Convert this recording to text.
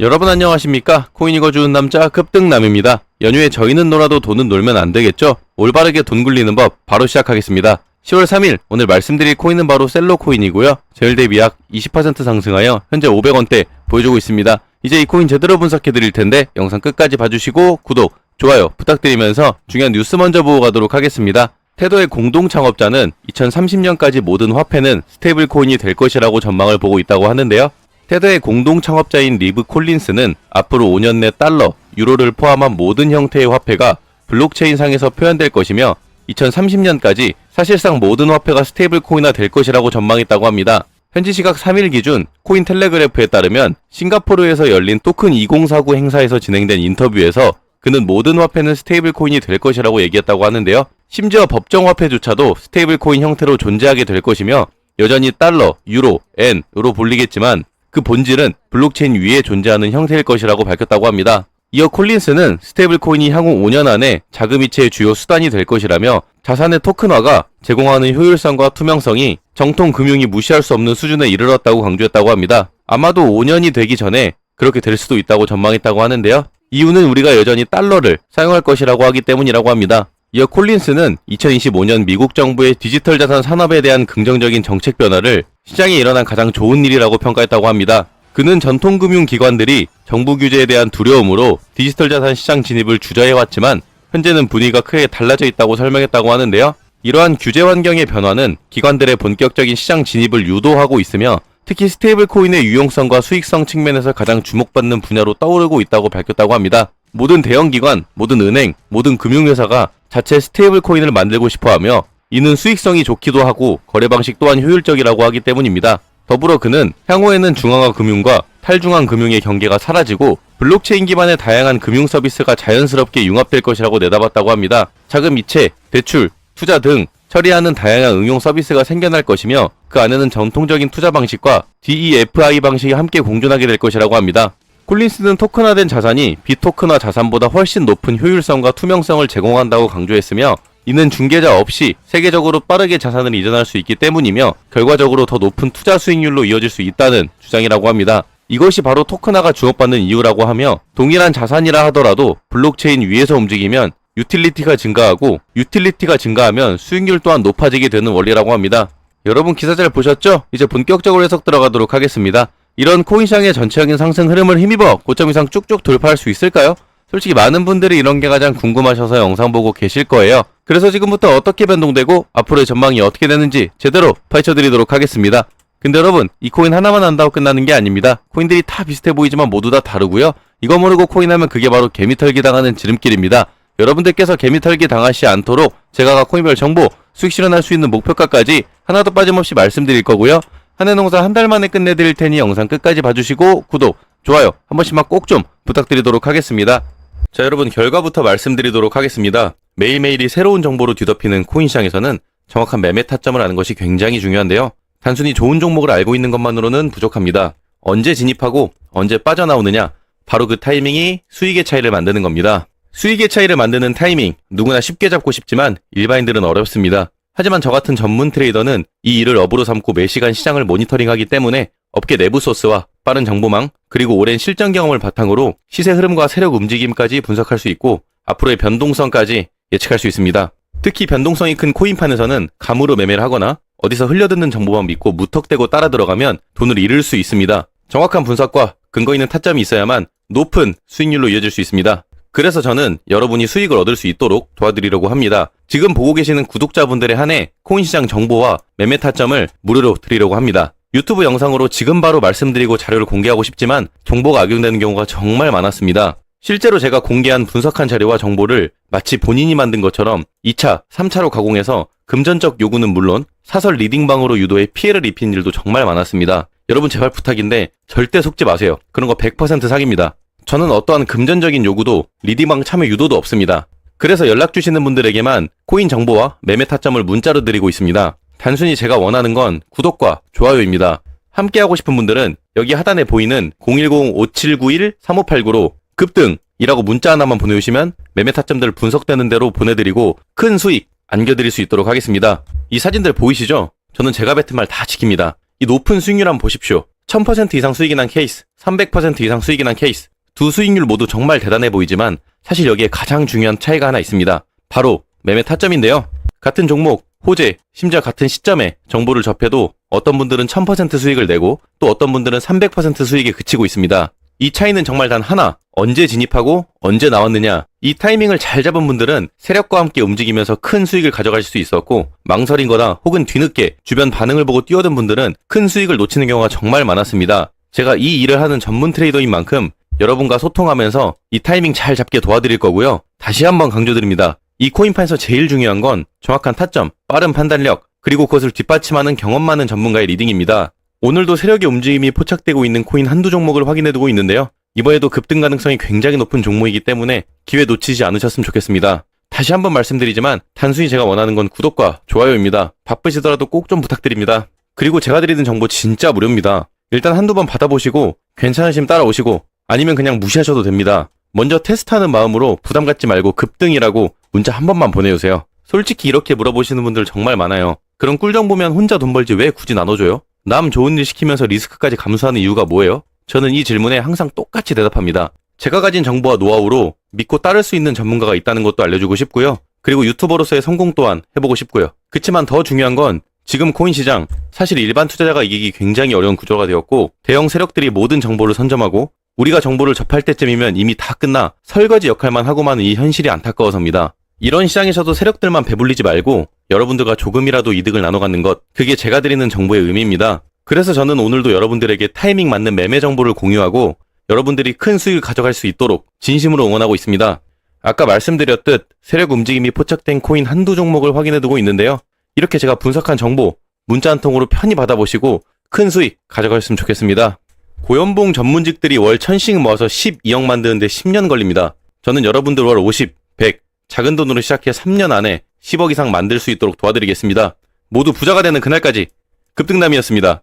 여러분 안녕하십니까? 코인이 거 주는 남자 급등남입니다. 연휴에 저희는 놀아도 돈은 놀면 안 되겠죠? 올바르게 돈 굴리는 법 바로 시작하겠습니다. 10월 3일 오늘 말씀드릴 코인은 바로 셀러 코인이고요. 제일 대비 약 20% 상승하여 현재 500원대 보여주고 있습니다. 이제 이 코인 제대로 분석해 드릴 텐데 영상 끝까지 봐주시고 구독, 좋아요 부탁드리면서 중요한 뉴스 먼저 보고 가도록 하겠습니다. 테더의 공동 창업자는 2030년까지 모든 화폐는 스테이블 코인이 될 것이라고 전망을 보고 있다고 하는데요. 테더의 공동 창업자인 리브 콜린스는 앞으로 5년 내 달러, 유로를 포함한 모든 형태의 화폐가 블록체인 상에서 표현될 것이며 2030년까지 사실상 모든 화폐가 스테이블 코인화 될 것이라고 전망했다고 합니다. 현지 시각 3일 기준 코인 텔레그래프에 따르면 싱가포르에서 열린 토큰 2049 행사에서 진행된 인터뷰에서 그는 모든 화폐는 스테이블 코인이 될 것이라고 얘기했다고 하는데요. 심지어 법정 화폐조차도 스테이블 코인 형태로 존재하게 될 것이며 여전히 달러, 유로, 엔으로 불리겠지만 그 본질은 블록체인 위에 존재하는 형태일 것이라고 밝혔다고 합니다. 이어 콜린스는 스테이블 코인이 향후 5년 안에 자금 이체의 주요 수단이 될 것이라며 자산의 토큰화가 제공하는 효율성과 투명성이 정통 금융이 무시할 수 없는 수준에 이르렀다고 강조했다고 합니다. 아마도 5년이 되기 전에 그렇게 될 수도 있다고 전망했다고 하는데요. 이유는 우리가 여전히 달러를 사용할 것이라고 하기 때문이라고 합니다. 이어 콜린스는 2025년 미국 정부의 디지털 자산 산업에 대한 긍정적인 정책 변화를 시장에 일어난 가장 좋은 일이라고 평가했다고 합니다. 그는 전통금융기관들이 정부 규제에 대한 두려움으로 디지털 자산 시장 진입을 주저해왔지만 현재는 분위기가 크게 달라져 있다고 설명했다고 하는데요. 이러한 규제 환경의 변화는 기관들의 본격적인 시장 진입을 유도하고 있으며 특히 스테이블 코인의 유용성과 수익성 측면에서 가장 주목받는 분야로 떠오르고 있다고 밝혔다고 합니다. 모든 대형 기관, 모든 은행, 모든 금융회사가 자체 스테이블 코인을 만들고 싶어 하며 이는 수익성이 좋기도 하고 거래 방식 또한 효율적이라고 하기 때문입니다. 더불어 그는 향후에는 중앙화 금융과 탈중앙 금융의 경계가 사라지고 블록체인 기반의 다양한 금융 서비스가 자연스럽게 융합될 것이라고 내다봤다고 합니다. 자금 이체, 대출, 투자 등 처리하는 다양한 응용 서비스가 생겨날 것이며 그 안에는 전통적인 투자 방식과 DEFI 방식이 함께 공존하게 될 것이라고 합니다. 콜린스는 토큰화된 자산이 비토큰화 자산보다 훨씬 높은 효율성과 투명성을 제공한다고 강조했으며 이는 중개자 없이 세계적으로 빠르게 자산을 이전할 수 있기 때문이며 결과적으로 더 높은 투자 수익률로 이어질 수 있다는 주장이라고 합니다. 이것이 바로 토큰화가 주목받는 이유라고 하며 동일한 자산이라 하더라도 블록체인 위에서 움직이면 유틸리티가 증가하고 유틸리티가 증가하면 수익률 또한 높아지게 되는 원리라고 합니다. 여러분 기사 잘 보셨죠? 이제 본격적으로 해석 들어가도록 하겠습니다. 이런 코인 시장의 전체적인 상승 흐름을 힘입어 고점 이상 쭉쭉 돌파할 수 있을까요? 솔직히 많은 분들이 이런 게 가장 궁금하셔서 영상 보고 계실 거예요. 그래서 지금부터 어떻게 변동되고 앞으로의 전망이 어떻게 되는지 제대로 파헤쳐 드리도록 하겠습니다. 근데 여러분, 이 코인 하나만 안다고 끝나는 게 아닙니다. 코인들이 다 비슷해 보이지만 모두 다 다르고요. 이거 모르고 코인 하면 그게 바로 개미털기 당하는 지름길입니다. 여러분들께서 개미털기 당하시 않도록 제가 각 코인별 정보, 수익 실현할 수 있는 목표가까지 하나도 빠짐없이 말씀드릴 거고요. 한해 농사 한 달 만에 끝내드릴 테니 영상 끝까지 봐주시고 구독, 좋아요 한 번씩만 꼭 좀 부탁드리도록 하겠습니다. 자 여러분 결과부터 말씀드리도록 하겠습니다. 매일매일이 새로운 정보로 뒤덮이는 코인 시장에서는 정확한 매매 타점을 아는 것이 굉장히 중요한데요. 단순히 좋은 종목을 알고 있는 것만으로는 부족합니다. 언제 진입하고 언제 빠져나오느냐 바로 그 타이밍이 수익의 차이를 만드는 겁니다. 수익의 차이를 만드는 타이밍 누구나 쉽게 잡고 싶지만 일반인들은 어렵습니다. 하지만 저 같은 전문 트레이더는 이 일을 업으로 삼고 매시간 시장을 모니터링하기 때문에 업계 내부 소스와 빠른 정보망 그리고 오랜 실전 경험을 바탕으로 시세 흐름과 세력 움직임까지 분석할 수 있고 앞으로의 변동성까지 예측할 수 있습니다. 특히 변동성이 큰 코인판에서는 감으로 매매를 하거나 어디서 흘려듣는 정보만 믿고 무턱대고 따라 들어가면 돈을 잃을 수 있습니다. 정확한 분석과 근거 있는 타점이 있어야만 높은 수익률로 이어질 수 있습니다. 그래서 저는 여러분이 수익을 얻을 수 있도록 도와드리려고 합니다. 지금 보고 계시는 구독자분들에 한해 코인 시장 정보와 매매 타점을 무료로 드리려고 합니다. 유튜브 영상으로 지금 바로 말씀드리고 자료를 공개하고 싶지만 정보가 악용되는 경우가 정말 많았습니다. 실제로 제가 공개한 분석한 자료와 정보를 마치 본인이 만든 것처럼 2차, 3차로 가공해서 금전적 요구는 물론 사설 리딩방으로 유도해 피해를 입힌 일도 정말 많았습니다. 여러분 제발 부탁인데 절대 속지 마세요. 그런 거 100% 사기입니다. 저는 어떠한 금전적인 요구도 리딩방 참여 유도도 없습니다. 그래서 연락 주시는 분들에게만 코인 정보와 매매 타점을 문자로 드리고 있습니다. 단순히 제가 원하는 건 구독과 좋아요입니다. 함께하고 싶은 분들은 여기 하단에 보이는 010-5791-3589로 급등이라고 문자 하나만 보내주시면 매매 타점들 분석되는 대로 보내드리고 큰 수익 안겨드릴 수 있도록 하겠습니다. 이 사진들 보이시죠? 저는 제가 뱉은 말 다 지킵니다. 이 높은 수익률 한번 보십시오. 1000% 이상 수익이 난 케이스, 300% 이상 수익이 난 케이스. 두 수익률 모두 정말 대단해 보이지만 사실 여기에 가장 중요한 차이가 하나 있습니다. 바로 매매 타점인데요. 같은 종목, 호재, 심지어 같은 시점에 정보를 접해도 어떤 분들은 1000% 수익을 내고 또 어떤 분들은 300% 수익에 그치고 있습니다. 이 차이는 정말 단 하나. 언제 진입하고 언제 나왔느냐. 이 타이밍을 잘 잡은 분들은 세력과 함께 움직이면서 큰 수익을 가져갈 수 있었고 망설인 거나 혹은 뒤늦게 주변 반응을 보고 뛰어든 분들은 큰 수익을 놓치는 경우가 정말 많았습니다. 제가 이 일을 하는 전문 트레이더인 만큼 여러분과 소통하면서 이 타이밍 잘 잡게 도와드릴 거고요. 다시 한번 강조드립니다. 이 코인판에서 제일 중요한 건 정확한 타점, 빠른 판단력, 그리고 그것을 뒷받침하는 경험 많은 전문가의 리딩입니다. 오늘도 세력의 움직임이 포착되고 있는 코인 한두 종목을 확인해두고 있는데요. 이번에도 급등 가능성이 굉장히 높은 종목이기 때문에 기회 놓치지 않으셨으면 좋겠습니다. 다시 한번 말씀드리지만 단순히 제가 원하는 건 구독과 좋아요입니다. 바쁘시더라도 꼭 좀 부탁드립니다. 그리고 제가 드리는 정보 진짜 무료입니다. 일단 한두 번 받아보시고 괜찮으시면 따라오시고 아니면 그냥 무시하셔도 됩니다. 먼저 테스트하는 마음으로 부담 갖지 말고 급등이라고 문자 한 번만 보내주세요. 솔직히 이렇게 물어보시는 분들 정말 많아요. 그런 꿀정 보면 혼자 돈 벌지 왜 굳이 나눠줘요? 남 좋은 일 시키면서 리스크까지 감수하는 이유가 뭐예요? 저는 이 질문에 항상 똑같이 대답합니다. 제가 가진 정보와 노하우로 믿고 따를 수 있는 전문가가 있다는 것도 알려주고 싶고요. 그리고 유튜버로서의 성공 또한 해보고 싶고요. 그치만 더 중요한 건 지금 코인 시장 사실 일반 투자자가 이기기 굉장히 어려운 구조가 되었고 대형 세력들이 모든 정보를 선점하고 우리가 정보를 접할 때쯤이면 이미 다 끝나 설거지 역할만 하고 마는 이 현실이 안타까워서입니다. 이런 시장에서도 세력들만 배불리지 말고 여러분들과 조금이라도 이득을 나눠 갖는 것 그게 제가 드리는 정보의 의미입니다. 그래서 저는 오늘도 여러분들에게 타이밍 맞는 매매 정보를 공유하고 여러분들이 큰 수익을 가져갈 수 있도록 진심으로 응원하고 있습니다. 아까 말씀드렸듯 세력 움직임이 포착된 코인 한두 종목을 확인해 두고 있는데요. 이렇게 제가 분석한 정보 문자 한 통으로 편히 받아보시고 큰 수익 가져가셨으면 좋겠습니다. 고연봉 전문직들이 월 천씩 모아서 12억 만드는데 10년 걸립니다. 저는 여러분들 월 50, 100 작은 돈으로 시작해 3년 안에 10억 이상 만들 수 있도록 도와드리겠습니다. 모두 부자가 되는 그날까지 급등남이었습니다.